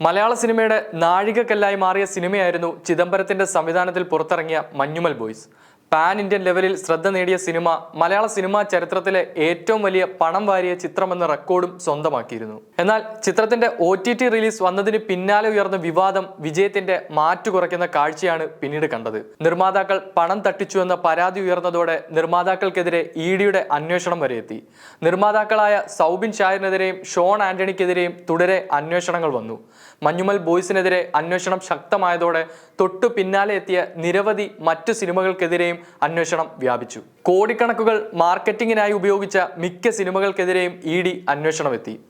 മലയാള സിനിമയുടെ നാഴികക്കല്ലായി മാറിയ സിനിമയായിരുന്നു ചിദംബരത്തിന്റെ സംവിധാനത്തിൽ പുറത്തിറങ്ങിയ മഞ്ഞുമൽ ബോയ്സ്. പാൻ ഇന്ത്യൻ ലെവലിൽ ശ്രദ്ധ നേടിയ സിനിമ മലയാള സിനിമാ ചരിത്രത്തിലെ ഏറ്റവും വലിയ പണം വാരിയ ചിത്രമെന്ന റെക്കോർഡും സ്വന്തമാക്കിയിരുന്നു. എന്നാൽ ചിത്രത്തിന്റെ ഒ റിലീസ് വന്നതിന് പിന്നാലെ ഉയർന്ന വിവാദം വിജയത്തിന്റെ മാറ്റു കുറയ്ക്കുന്ന കാഴ്ചയാണ് പിന്നീട് കണ്ടത്. നിർമ്മാതാക്കൾ പണം തട്ടിച്ചു എന്ന പരാതി ഉയർന്നതോടെ നിർമ്മാതാക്കൾക്കെതിരെ ഇ ഡിയുടെ അന്വേഷണം വരെ എത്തി. നിർമ്മാതാക്കളായ സൗബിൻ ഷായറിനെതിരെയും ഷോൺ ആന്റണിക്കെതിരെയും തുടരെ അന്വേഷണങ്ങൾ വന്നു. മഞ്ഞുമൽ ബോയ്സിനെതിരെ അന്വേഷണം ശക്തമായതോടെ തൊട്ടു പിന്നാലെ എത്തിയ നിരവധി മറ്റു സിനിമകൾക്കെതിരെയും അന്വേഷണം വ്യാപിച്ചു. കോടിക്കണക്കുകൾ മാർക്കറ്റിംഗിനായി ഉപയോഗിച്ച മിക്ക സിനിമകൾക്കെതിരെയും ഇ ഡി അന്വേഷണമെത്തി.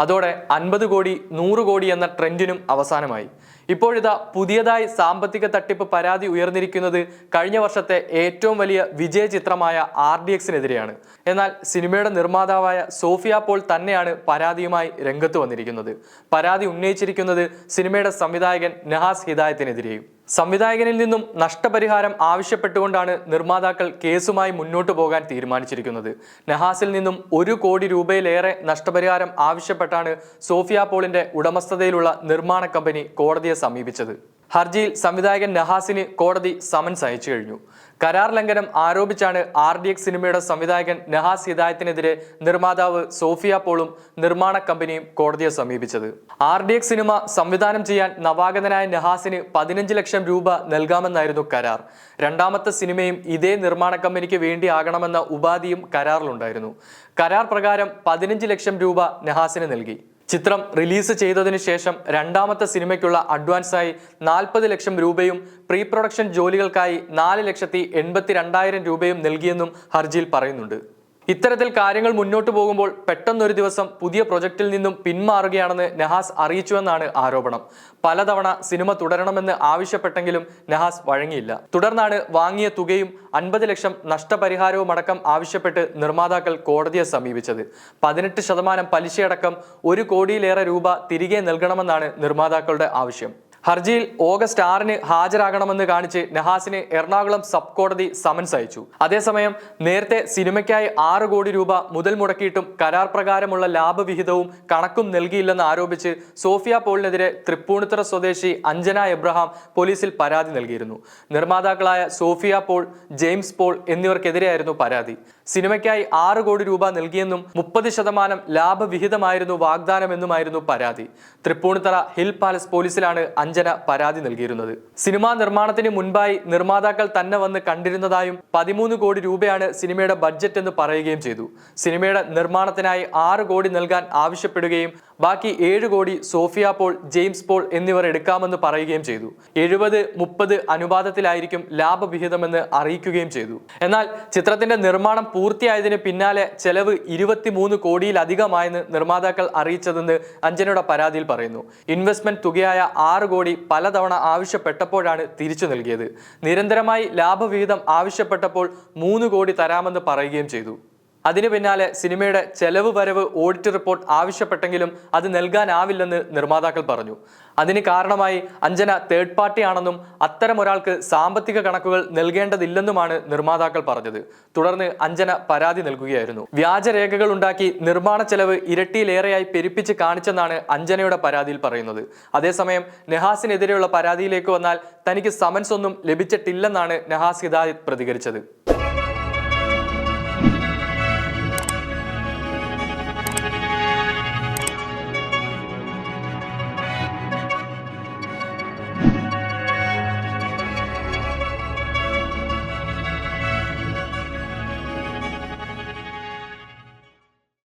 അതോടെ അൻപത് കോടി നൂറ് കോടി എന്ന ട്രെൻഡിനും അവസാനമായി. ഇപ്പോഴിതാ പുതിയതായി സാമ്പത്തിക തട്ടിപ്പ് പരാതി ഉയർന്നിരിക്കുന്നത് കഴിഞ്ഞ വർഷത്തെ ഏറ്റവും വലിയ വിജയ ചിത്രമായ ആർ ഡി എക്സിനെതിരെയാണ്. എന്നാൽ സിനിമയുടെ നിർമ്മാതാവായ സോഫിയ പോൾ തന്നെയാണ് പരാതിയുമായി രംഗത്ത് വന്നിരിക്കുന്നത്. പരാതി ഉന്നയിച്ചിരിക്കുന്നത് സിനിമയുടെ സംവിധായകൻ നഹാസ് ഹിദായത്തിനെതിരെയും. സംവിധായകനിൽ നിന്നും നഷ്ടപരിഹാരം ആവശ്യപ്പെട്ടുകൊണ്ടാണ് നിർമ്മാതാക്കൾ കേസുമായി മുന്നോട്ട് പോകാൻ തീരുമാനിച്ചിരിക്കുന്നത്. നഹാസിൽ നിന്നും ഒരു കോടി രൂപയിലേറെ നഷ്ടപരിഹാരം ആവശ്യപ്പെട്ടാണ് സോഫിയ പോളിന്റെ ഉടമസ്ഥതയിലുള്ള നിർമ്മാണ കമ്പനി കോടതിയെ സമീപിച്ചത്. ഹർജിയിൽ സംവിധായകൻ നഹാസിന് കോടതി സമൻസ് അയച്ചു കഴിഞ്ഞു. കരാർ ലംഘനം ആരോപിച്ചാണ് ആർ ഡി എക്സ് സിനിമയുടെ സംവിധായകൻ നഹാസ് ഹിദായത്തിനെതിരെ നിർമ്മാതാവ് സോഫിയ പോളും നിർമ്മാണ കമ്പനിയും കോടതിയെ സമീപിച്ചത്. ആർ ഡി എക്സ് സിനിമ സംവിധാനം ചെയ്യാൻ നവാഗതനായ നഹാസിന് പതിനഞ്ച് ലക്ഷം രൂപ നൽകാമെന്നായിരുന്നു കരാർ. രണ്ടാമത്തെ സിനിമയും ഇതേ നിർമ്മാണ കമ്പനിക്ക് വേണ്ടിയാകണമെന്ന ഉപാധിയും കരാറിലുണ്ടായിരുന്നു. കരാർ പ്രകാരം പതിനഞ്ച് ലക്ഷം രൂപ നഹാസിന് നൽകി. ചിത്രം റിലീസ് ചെയ്തതിനു ശേഷം രണ്ടാമത്തെ സിനിമയ്ക്കുള്ള അഡ്വാൻസായി നാൽപ്പത് ലക്ഷം രൂപയും പ്രീ പ്രൊഡക്ഷൻ ജോലികൾക്കായി നാല് ലക്ഷത്തി എൺപത്തി രണ്ടായിരം രൂപയും നൽകിയെന്നും ഹർജിയിൽ പറയുന്നുണ്ട്. ഇത്തരത്തിൽ കാര്യങ്ങൾ മുന്നോട്ട് പോകുമ്പോൾ പെട്ടെന്നൊരു ദിവസം പുതിയ പ്രൊജക്റ്റിൽ നിന്നും പിന്മാറുകയാണെന്ന് നെഹാസ് അറിയിച്ചുവെന്നാണ് ആരോപണം. പലതവണ സിനിമ തുടരണമെന്ന് ആവശ്യപ്പെട്ടെങ്കിലും നെഹാസ് വഴങ്ങിയില്ല. തുടർന്നാണ് വാങ്ങിയ തുകയും അൻപത് ലക്ഷം നഷ്ടപരിഹാരവും അടക്കം ആവശ്യപ്പെട്ട് നിർമ്മാതാക്കൾ കോടതിയെ സമീപിച്ചത്. പതിനെട്ട് ശതമാനം പലിശയടക്കം ഒരു കോടിയിലേറെ രൂപ തിരികെ നൽകണമെന്നാണ് നിർമ്മാതാക്കളുടെ ആവശ്യം. ഹർജിയിൽ ഓഗസ്റ്റ് ആറിന് ഹാജരാകണമെന്ന് കാണിച്ച് നഹാസിന് എറണാകുളം സബ് കോടതി സമൻസ് അയച്ചു. അതേസമയം നേരത്തെ സിനിമയ്ക്കായി ആറ് കോടി രൂപ മുതൽ മുടക്കിയിട്ടും കരാർ പ്രകാരമുള്ള ലാഭവിഹിതവും കണക്കും നൽകിയില്ലെന്ന് ആരോപിച്ച് സോഫിയ പോളിനെതിരെ തൃപ്പൂണിത്തുറ സ്വദേശി അഞ്ജന എബ്രഹാം പോലീസിൽ പരാതി നൽകിയിരുന്നു. നിർമ്മാതാക്കളായ സോഫിയ പോൾ ജെയിംസ് പോൾ എന്നിവർക്കെതിരെയായിരുന്നു പരാതി. സിനിമയ്ക്കായി ആറ് കോടി രൂപ നൽകിയെന്നും മുപ്പത് ശതമാനം ലാഭവിഹിതമായിരുന്നു വാഗ്ദാനമെന്നുമായിരുന്നു പരാതി. തൃപ്പൂണിത്തറ ഹിൽ പാലസ് പോലീസിലാണ് അഞ്ജന പരാതി നൽകിയിരുന്നത്. സിനിമാ നിർമ്മാണത്തിന് മുൻപായി നിർമ്മാതാക്കൾ തന്നെ വന്ന് കണ്ടിരുന്നതായും പതിമൂന്ന് കോടി രൂപയാണ് സിനിമയുടെ ബഡ്ജറ്റ് എന്ന് പറയുകയും ചെയ്തു. സിനിമയുടെ നിർമ്മാണത്തിനായി ആറ് കോടി നൽകാൻ ആവശ്യപ്പെടുകയും ബാക്കി ഏഴ് കോടി സോഫിയ പോൾ ജെയിംസ് പോൾ എന്നിവർ എടുക്കാമെന്ന് പറയുകയും ചെയ്തു. എഴുപത് മുപ്പത് അനുപാതത്തിലായിരിക്കും ലാഭവിഹിതമെന്ന് അറിയിക്കുകയും ചെയ്തു. എന്നാൽ ചിത്രത്തിന്റെ നിർമ്മാണം പൂർത്തിയായതിന് പിന്നാലെ ചെലവ് ഇരുപത്തിമൂന്ന് കോടിയിലധികമായെന്ന് നിർമ്മാതാക്കൾ അറിയിച്ചതെന്ന് അഞ്ജനയുടെ പരാതിയിൽ പറയുന്നു. ഇൻവെസ്റ്റ്മെന്റ് തുകയായ ആറ് കോടി പലതവണ ആവശ്യപ്പെട്ടപ്പോഴാണ് തിരിച്ചു നൽകിയത്. നിരന്തരമായി ലാഭവിഹിതം ആവശ്യപ്പെട്ടപ്പോൾ മൂന്ന് കോടി തരാമെന്ന് പറയുകയും ചെയ്തു. അതിനു പിന്നാലെ സിനിമയുടെ ചെലവ് വരവ് ഓഡിറ്റ് റിപ്പോർട്ട് ആവശ്യപ്പെട്ടെങ്കിലും അത് നൽകാനാവില്ലെന്ന് നിർമ്മാതാക്കൾ പറഞ്ഞു. അതിന് കാരണമായി അഞ്ജന തേർഡ് പാർട്ടി ആണെന്നും അത്തരം ഒരാൾക്ക് സാമ്പത്തിക കണക്കുകൾ നൽകേണ്ടതില്ലെന്നുമാണ് നിർമ്മാതാക്കൾ പറഞ്ഞത്. തുടർന്ന് അഞ്ജന പരാതി നൽകുകയായിരുന്നു. വ്യാജരേഖകൾ ഉണ്ടാക്കി നിർമ്മാണ ചെലവ് ഇരട്ടിയിലേറെയായി പെരുപ്പിച്ച് കാണിച്ചെന്നാണ് അഞ്ജനയുടെ പരാതിയിൽ പറയുന്നത്. അതേസമയം നെഹാസിനെതിരെയുള്ള പരാതിയിലേക്ക് വന്നാൽ തനിക്ക് സമൻസ് ഒന്നും ലഭിച്ചിട്ടില്ലെന്നാണ് നെഹാസ് ഹിദായത് പ്രതികരിച്ചത്.